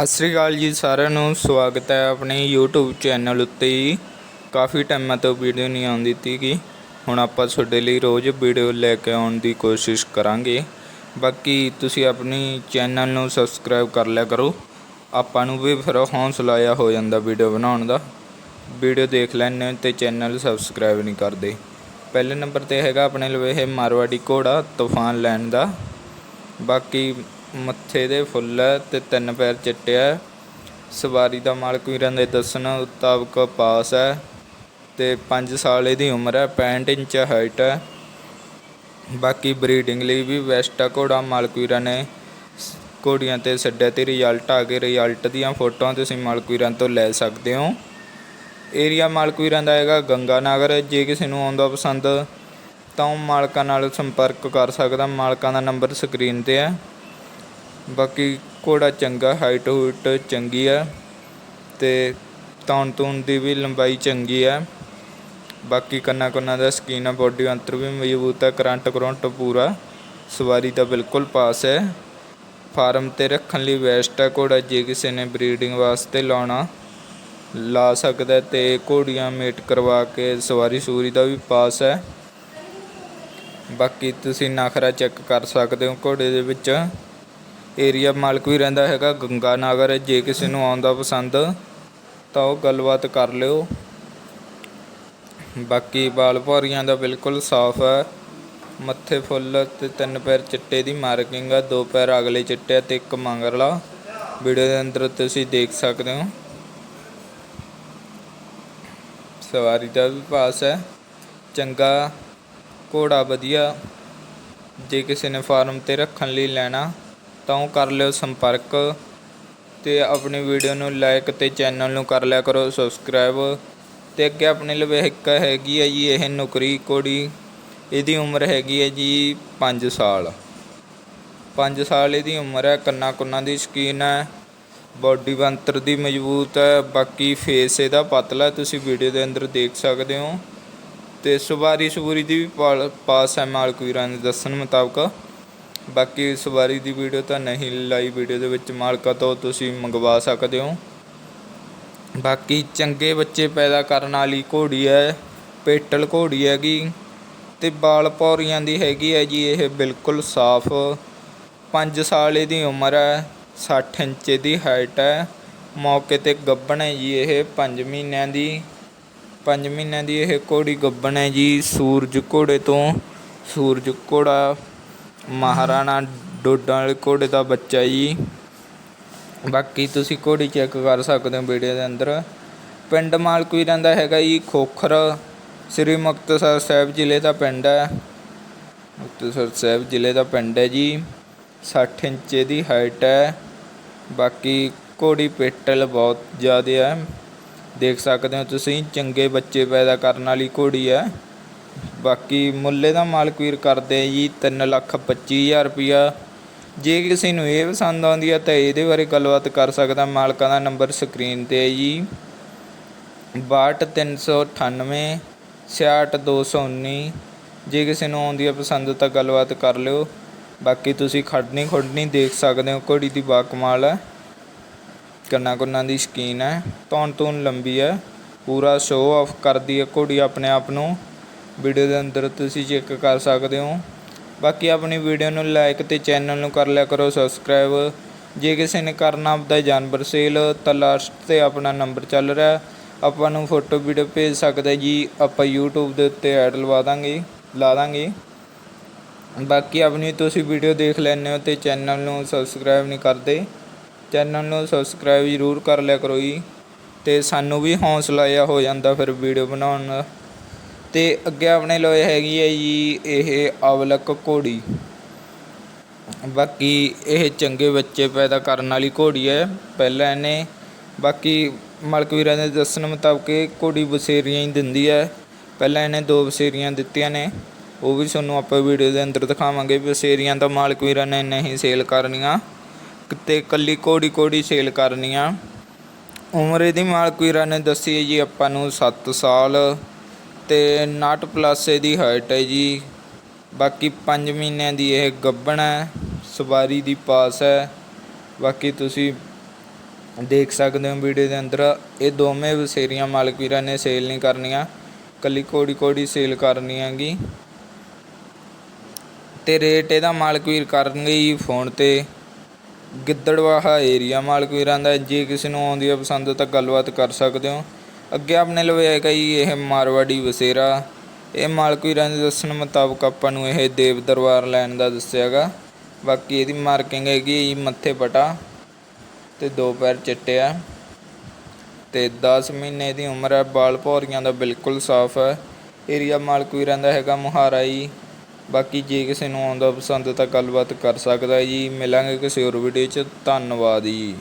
ਸਤਿ ਸ੍ਰੀ ਅਕਾਲ ਜੀ ਸਾਰਿਆਂ ਨੂੰ, ਸਵਾਗਤ ਹੈ ਆਪਣੇ YouTube ਚੈਨਲ ਉੱਤੇ ਹੀ ਕਾਫੀ ਟਾਈਮਾਂ ਤੋਂ ਵੀਡੀਓ ਨਹੀਂ ਆਉਂਦੀ ਸੀਗੀ। ਹੁਣ ਆਪਾਂ ਤੁਹਾਡੇ ਲਈ ਰੋਜ਼ ਵੀਡੀਓ ਲੈ ਕੇ ਆਉਣ ਦੀ ਕੋਸ਼ਿਸ਼ ਕਰਾਂਗੇ। ਬਾਕੀ ਤੁਸੀਂ ਆਪਣੀ ਚੈਨਲ ਨੂੰ ਸਬਸਕ੍ਰਾਈਬ ਕਰ ਲਿਆ ਕਰੋ। ਆਪਾਂ ਨੂੰ ਵੀ ਫਿਰ ਹੌਸਲਾ ਜਿਹਾ ਹੋ ਜਾਂਦਾ ਵੀਡੀਓ ਬਣਾਉਣ ਦਾ। ਵੀਡੀਓ ਦੇਖ ਲੈਂਦੇ ਹੋ ਤੇ ਚੈਨਲ ਸਬਸਕ੍ਰਾਈਬ ਨਹੀਂ ਕਰਦੇ। ਪਹਿਲੇ ਨੰਬਰ ਤੇ ਹੈਗਾ ਆਪਣੇ ਲਵੇ ਇਹ ਮਾਰਵਾੜੀ ਘੋੜਾ, ਤੂਫਾਨ ਲੈਣ ਦਾ। ਬਾਕੀ ਮੱਥੇ ਦੇ ਫੁੱਲ ਹੈ ਤੇ ਤਿੰਨ ਪੈਰ ਚਿੱਟੇ ਹੈ। ਸਵਾਰੀ ਦਾ ਮਾਲਕ ਵੀਰਾਂ ਦੇ ਦੱਸਣ ਮੁਤਾਬਕ ਪਾਸ ਹੈ ਤੇ 5 ਸਾਲ ਇਹਦੀ ਉਮਰ ਹੈ 65 ਇੰਚ ਹਾਈਟ ਹੈ। ਬਾਕੀ ਬਰੀਡਿੰਗ ਲਈ ਵੀ ਬੈਸਟ ਆ ਘੋੜਾ, ਮਾਲਕ ਵੀਰਾਂ ਨੇ ਸ- ਘੋੜੀਆਂ ਤੇ ਛੱਡਿਆ ਤੇ ਰਿਜ਼ਲਟ ਆ ਗਏ ਰਿਜ਼ਲਟ ਦੀਆਂ ਫੋਟੋਆਂ ਤੁਸੀਂ ਮਾਲਕ ਵੀਰਾਂ ਤੋਂ ਲੈ ਸਕਦੇ ਹੋ। ਏਰੀਆ ਮਾਲਕ ਵੀਰਾਂ ਦਾ ਹੈਗਾ ਗੰਗਾ ਨਗਰ ਜੇ ਕਿਸੇ ਨੂੰ ਆਉਂਦਾ ਪਸੰਦ ਤਾਂ ਉਹ ਮਾਲਕਾਂ ਨਾਲ ਸੰਪਰਕ ਕਰ ਸਕਦਾ, ਮਾਲਕਾਂ ਦਾ ਨੰਬਰ ਸਕਰੀਨ ਤੇ ਹੈ। ਬਾਕੀ ਘੋੜਾ ਚੰਗਾ ਹਾਈਟ ਹੂਟ ਚੰਗੀ ਹੈ ਤੇ ਤੌਣ ਤੂਣ ਦੀ ਵੀ ਲੰਬਾਈ ਚੰਗੀ ਹੈ ਬਾਕੀ ਕੰਨਾ ਕੁੰਨਾ ਦਾ ਸਕੀਨ ਆ ਬੋਡੀ ਅੰਤਰ ਵੀ ਮਜ਼ਬੂਤ ਹੈ ਕਰੰਟ ਕਰੰਟ ਪੂਰਾ, ਸਵਾਰੀ ਦਾ ਬਿਲਕੁਲ ਪਾਸ ਹੈ। ਫਾਰਮ ਤੇ ਰੱਖਣ ਲਈ ਬੈਸਟ ਹੈ ਘੋੜਾ, ਜੇ ਕਿਸੇ ਨੇ ਬਰੀਡਿੰਗ ਵਾਸਤੇ ਲਾਉਣਾ, ਲਾ ਸਕਦਾ ਹੈ ਤੇ ਘੋੜੀਆਂ ਮੇਟ ਕਰਵਾ ਕੇ ਸਵਾਰੀ ਸੂਰੀ ਦਾ ਵੀ ਪਾਸ ਹੈ। ਬਾਕੀ ਤੁਸੀਂ ਨਖਰਾ ਚੈੱਕ ਕਰ ਸਕਦੇ ਹੋ ਘੋੜੇ ਦੇ ਵਿੱਚ। ਏਰੀਆ ਮਾਲਕ ਵੀ ਰਹਿੰਦਾ ਹੈਗਾ, ਗੰਗਾ ਨਗਰ ਜੇ ਕਿਸੇ ਨੂੰ ਆਉਂਦਾ ਪਸੰਦ ਤਾਂ ਉਹ ਗੱਲਬਾਤ ਕਰ ਲਿਓ। ਬਾਕੀ ਬਾਲ ਭੌਰੀਆਂ ਦਾ ਬਿਲਕੁਲ ਸਾਫ਼ ਹੈ। ਮੱਥੇ ਫੁੱਲ ਤੇ ਤਿੰਨ ਪੈਰ ਚਿੱਟੇ ਦੀ ਮਾਰਕਿੰਗ ਆ, ਦੋ ਪੈਰ ਅਗਲੇ ਚਿੱਟੇ ਆ ਤੇ ਇੱਕ ਮੰਗਰਲਾ। ਵੀਡੀਓ ਦੇ ਅੰਦਰ ਤੁਸੀਂ ਦੇਖ ਸਕਦੇ ਹੋ। ਸਵਾਰੀ ਦਾ ਵੀ ਪਾਸ ਹੈ। ਚੰਗਾ ਘੋੜਾ ਵਧੀਆ। ਜੇ ਕਿਸੇ ਨੇ ਫਾਰਮ ਤੇ ਰੱਖਣ ਲਈ ਲੈਣਾ ਤਾਂ ਉਹ ਕਰ ਲਿਓ ਸੰਪਰਕ ਅਤੇ ਆਪਣੀ ਵੀਡੀਓ ਨੂੰ ਲਾਈਕ ਅਤੇ ਚੈਨਲ ਨੂੰ ਕਰ ਲਿਆ ਕਰੋ ਸਬਸਕ੍ਰਾਈਬ ਅਤੇ ਅੱਗੇ ਆਪਣੇ ਲਈ ਇੱਕ ਹੈਗੀ ਹੈ ਜੀ ਇਹ ਨੌਕਰੀ ਕੋੜੀ, ਇਹਦੀ ਉਮਰ ਹੈਗੀ ਹੈ ਜੀ 5 ਸਾਲ। 5 ਸਾਲ ਇਹਦੀ ਉਮਰ ਹੈ ਕੰਨਾ ਕੁੰਨਾ ਦੀ ਸਕੀਨ ਹੈ ਬਾਡੀ ਬੰਤਰ ਦੀ ਮਜ਼ਬੂਤ ਹੈ ਬਾਕੀ ਫੇਸ ਇਹਦਾ ਪਤਲਾ, ਤੁਸੀਂ ਵੀਡੀਓ ਦੇ ਅੰਦਰ ਦੇਖ ਸਕਦੇ ਹੋ। ਤੇ ਸਵਾਰੀ ਸਵੂਰੀ ਦੀ ਵੀ ਪਾਸ ਹੈ ਮਾਲਕ ਵੀਰਾਂ ਦੇ ਦੱਸਣ ਮੁਤਾਬਕ। ਬਾਕੀ ਸਵਾਰੀ ਦੀ ਵੀਡੀਓ ਤਾਂ ਨਹੀਂ ਲਾਈ ਵੀਡੀਓ ਦੇ ਵਿੱਚ ਮਾਲਕਾਂ ਤੋਂ ਤੁਸੀਂ ਮੰਗਵਾ ਸਕਦੇ ਹੋ। ਬਾਕੀ ਚੰਗੇ ਬੱਚੇ ਪੈਦਾ ਕਰਨ ਵਾਲੀ ਘੋੜੀ ਹੈ, ਪੇਟਲ ਘੋੜੀ ਹੈਗੀ ਤੇ ਬਾਲ ਪੌਰੀਆਂ ਦੀ ਹੈਗੀ ਹੈ ਜੀ, ਇਹ ਬਿਲਕੁਲ ਸਾਫ਼। 5 ਸਾਲ ਇਹਦੀ ਉਮਰ ਹੈ 60 ਇੰਚ ਦੀ ਹਾਈਟ ਹੈ। ਮੌਕੇ ਤੇ ਗੱਬਣ ਹੈ ਜੀ ਇਹ 5 ਮਹੀਨਿਆਂ ਦੀ। 5 ਮਹੀਨਿਆਂ ਦੀ ਇਹ ਘੋੜੀ ਗੱਬਣ ਹੈ ਜੀ ਸੂਰਜ ਘੋੜੇ ਤੋਂ। ਸੂਰਜ ਘੋੜਾ ਮਹਾਰਾਣਾ ਡੋਡਾਂ ਵਾਲੇ ਘੋੜੇ ਦਾ ਬੱਚਾ ਜੀ। ਬਾਕੀ ਤੁਸੀਂ ਘੋੜੀ ਚੈੱਕ ਕਰ ਸਕਦੇ ਹੋ ਵੀਡੀਓ ਦੇ ਅੰਦਰ। ਪਿੰਡ ਮਾਲਕ ਵੀਰਾਂ ਦਾ ਹੈਗਾ ਜੀ, ਖੋਖਰ। ਸ੍ਰੀ ਮੁਕਤਸਰ ਸਾਹਿਬ ਜ਼ਿਲ੍ਹੇ ਦਾ ਪਿੰਡ ਹੈ। ਮੁਕਤਸਰ ਸਾਹਿਬ ਜ਼ਿਲ੍ਹੇ ਦਾ ਪਿੰਡ ਹੈ ਜੀ। 60 ਇੰਚ ਦੀ ਹਾਈਟ ਹੈ। ਬਾਕੀ ਘੋੜੀ ਪੇਟਲ ਬਹੁਤ ਜ਼ਿਆਦਾ ਹੈ। ਦੇਖ ਸਕਦੇ ਹੋ ਤੁਸੀਂ, ਚੰਗੇ ਬੱਚੇ ਪੈਦਾ ਕਰਨ ਵਾਲੀ ਘੋੜੀ ਹੈ। ਬਾਕੀ ਮੁੱਲੇ ਦਾ ਮਾਲਕ ਵੀਰ ਕਰਦੇ ਆ ਜੀ 3 ਲੱਖ 25000 ਰੁਪਿਆ ਜੇ ਕਿਸੇ ਨੂੰ ਇਹ ਪਸੰਦ ਆਉਂਦੀ ਹੈ ਤਾਂ ਇਹਦੇ ਬਾਰੇ ਗੱਲਬਾਤ ਕਰ ਸਕਦਾ ਮਾਲਕਾਂ ਦਾ ਨੰਬਰ ਸਕਰੀਨ ਤੇ ਹੈ ਜੀ। 62398 66219 ਜੇ ਕਿਸੇ ਨੂੰ ਆਉਂਦੀ ਹੈ ਪਸੰਦ ਤਾਂ ਗੱਲਬਾਤ ਕਰ ਲਿਓ। ਬਾਕੀ ਤੁਸੀਂ ਖੜਨੀ ਖੁੜਨੀ ਦੇਖ ਸਕਦੇ ਹੋ ਘੋੜੀ ਦੀ ਬਾਕਮਾਲ ਹੈ ਕੰਨਾ ਕੁੰਨਾ ਦੀ ਸ਼ਕੀਨ ਹੈ। ਤੌਣ ਤੂਣ ਲੰਬੀ ਹੈ। ਪੂਰਾ ਸ਼ੋਅ ਆਫ ਕਰਦੀ ਹੈ ਘੋੜੀ ਆਪਣੇ ਆਪ ਨੂੰ। ਵੀਡੀਓ ਦੇ ਅੰਦਰ ਤੁਸੀਂ ਚੈੱਕ ਕਰ ਸਕਦੇ ਹੋ। ਬਾਕੀ ਆਪਣੀ ਵੀਡੀਓ ਨੂੰ ਲਾਈਕ ਤੇ ਚੈਨਲ ਨੂੰ ਕਰ ਲਿਆ ਕਰੋ ਸਬਸਕ੍ਰਾਈਬ ਜੇ ਕਿਸੇ ਨੇ ਕਰਨਾ ਆਪਦਾ ਜਾਨਵਰ ਸੇਲ ਤਾਂ ਲਾਸਟ ਤੇ ਆਪਣਾ ਨੰਬਰ ਚੱਲ ਰਿਹਾ ਆਪਾਂ ਨੂੰ ਫੋਟੋ ਵੀਡੀਓ ਭੇਜ ਸਕਦਾ ਜੀ, ਆਪਾਂ YouTube ਦੇ ਉੱਤੇ ਐਡ ਲਵਾ ਦਾਂਗੇ, ਲਾ ਦਾਂਗੇ। ਬਾਕੀ ਆਪਣੀ ਤੁਸੀਂ ਵੀਡੀਓ ਦੇਖ ਲੈਂਦੇ ਹੋ ਤੇ ਚੈਨਲ ਨੂੰ ਸਬਸਕ੍ਰਾਈਬ ਨਹੀਂ ਕਰਦੇ। ਚੈਨਲ ਨੂੰ ਸਬਸਕ੍ਰਾਈਬ ਜ਼ਰੂਰ ਕਰ ਲਿਆ ਕਰੋ ਜੀ। ਤੇ ਸਾਨੂੰ ਵੀ ਹੌਸਲਾ ਜਿਹਾ ਹੋ ਜਾਂਦਾ ਫਿਰ ਵੀਡੀਓ ਬਣਾਉਣ ਦਾ। ਅਤੇ ਅੱਗੇ ਆਪਣੇ ਲੋਏ ਹੈਗੀ ਹੈ ਜੀ ਇਹ ਅਵਲਕ ਘੋੜੀ। ਬਾਕੀ ਇਹ ਚੰਗੇ ਬੱਚੇ ਪੈਦਾ ਕਰਨ ਵਾਲੀ ਘੋੜੀ ਹੈ, ਪਹਿਲਾਂ ਇਹਨੇ ਬਾਕੀ ਮਾਲਕ ਵੀਰਾਂ ਦੇ ਦੱਸਣ ਮੁਤਾਬਕ ਇਹ ਘੋੜੀ ਬਸੇਰੀਆਂ ਹੀ ਦਿੰਦੀ ਹੈ। ਪਹਿਲਾਂ ਇਹਨੇ ਦੋ ਬਸੇਰੀਆਂ ਦਿੱਤੀਆਂ ਨੇ, ਉਹ ਵੀ ਤੁਹਾਨੂੰ ਆਪਾਂ ਵੀਡੀਓ ਦੇ ਅੰਦਰ ਦਿਖਾਵਾਂਗੇ ਬਸੇਰੀਆਂ ਤਾਂ ਮਾਲਕ ਵੀਰਾਂ ਨੇ ਨਹੀਂ ਸੇਲ ਕਰਨੀਆਂ ਤੇ ਕੱਲੀ ਘੋੜੀ ਘੋੜੀ ਸੇਲ ਕਰਨੀਆਂ। ਉਮਰ ਇਹਦੀ ਮਾਲਕ ਵੀਰਾਂ ਨੇ ਦੱਸੀ ਹੈ ਜੀ ਆਪਾਂ ਨੂੰ 7 ਸਾਲ। ਤੇ 59 ਪਲੱਸ ਇਹਦੀ ਹਾਈਟ ਹੈ ਜੀ। ਬਾਕੀ 5 ਮਹੀਨਿਆਂ ਦੀ ਇਹ ਗੱਬਣ ਹੈ, ਸਵਾਰੀ ਦੀ ਪਾਸ ਹੈ। ਬਾਕੀ ਤੁਸੀਂ ਦੇਖ ਸਕਦੇ ਹੋ ਵੀਡੀਓ ਦੇ ਅੰਦਰ, ਇਹ ਦੋਵੇਂ ਵਸੇਰੀਆਂ ਮਾਲਕ ਵੀਰਾਂ ਨੇ ਸੇਲ ਨਹੀਂ ਕਰਨੀਆਂ। ਕੱਲੀ ਕੋੜੀ ਕੋੜੀ ਸੇਲ ਕਰਨੀ ਹੈਗੀ। ਤੇ ਰੇਟ ਇਹਦਾ ਮਾਲਕ ਵੀਰ ਕਰਨਗੇ ਜੀ ਫੋਨ ਤੇ। ਗਿੱਦੜਵਾਹਾ ਏਰੀਆ ਮਾਲਕ ਵੀਰਾਂ ਦਾ, ਜੇ ਕਿਸੇ ਨੂੰ ਆਉਂਦੀ ਹੈ ਪਸੰਦ ਤਾਂ ਗੱਲਬਾਤ ਕਰ ਸਕਦੇ ਹੋ। ਅੱਗੇ ਆਪਣੇ ਲਵੇ ਹੈਗਾ ਜੀ, ਇਹ ਮਾਰਵਾੜੀ ਵਸੇਰਾ। ਇਹ ਮਾਲਕ ਵੀਰਾਂ ਦੇ ਦੱਸਣ ਮੁਤਾਬਕ ਆਪਾਂ ਨੂੰ ਇਹ ਦੇਵ ਦਰਬਾਰ ਲੈਣ ਦਾ ਦੱਸਿਆਗਾ ਬਾਕੀ ਇਹਦੀ ਮਾਰਕਿੰਗ ਹੈਗੀ ਮੱਥੇ ਪਟਾ ਤੇ ਦੋ ਪੈਰ ਚਿੱਟੇ ਆ। ਤੇ 10 ਮਹੀਨੇ ਦੀ ਉਮਰ ਹੈ, ਬਾਲ ਭੌਰੀਆਂ ਦਾ ਬਿਲਕੁਲ ਸਾਫ਼ ਹੈ। ਏਰੀਆ ਮਾਲਕ ਵੀਰਾਂ ਦਾ ਹੈਗਾ ਮੁਹਾਰਾ ਜੀ। ਬਾਕੀ ਜੇ ਕਿਸੇ ਨੂੰ ਆਉਂਦਾ ਪਸੰਦ ਤਾਂ ਗੱਲਬਾਤ ਕਰ ਸਕਦਾ ਜੀ। ਮਿਲਾਂਗੇ ਕਿਸੇ ਹੋਰ ਵੀਡੀਓ 'ਚ। ਧੰਨਵਾਦ ਜੀ।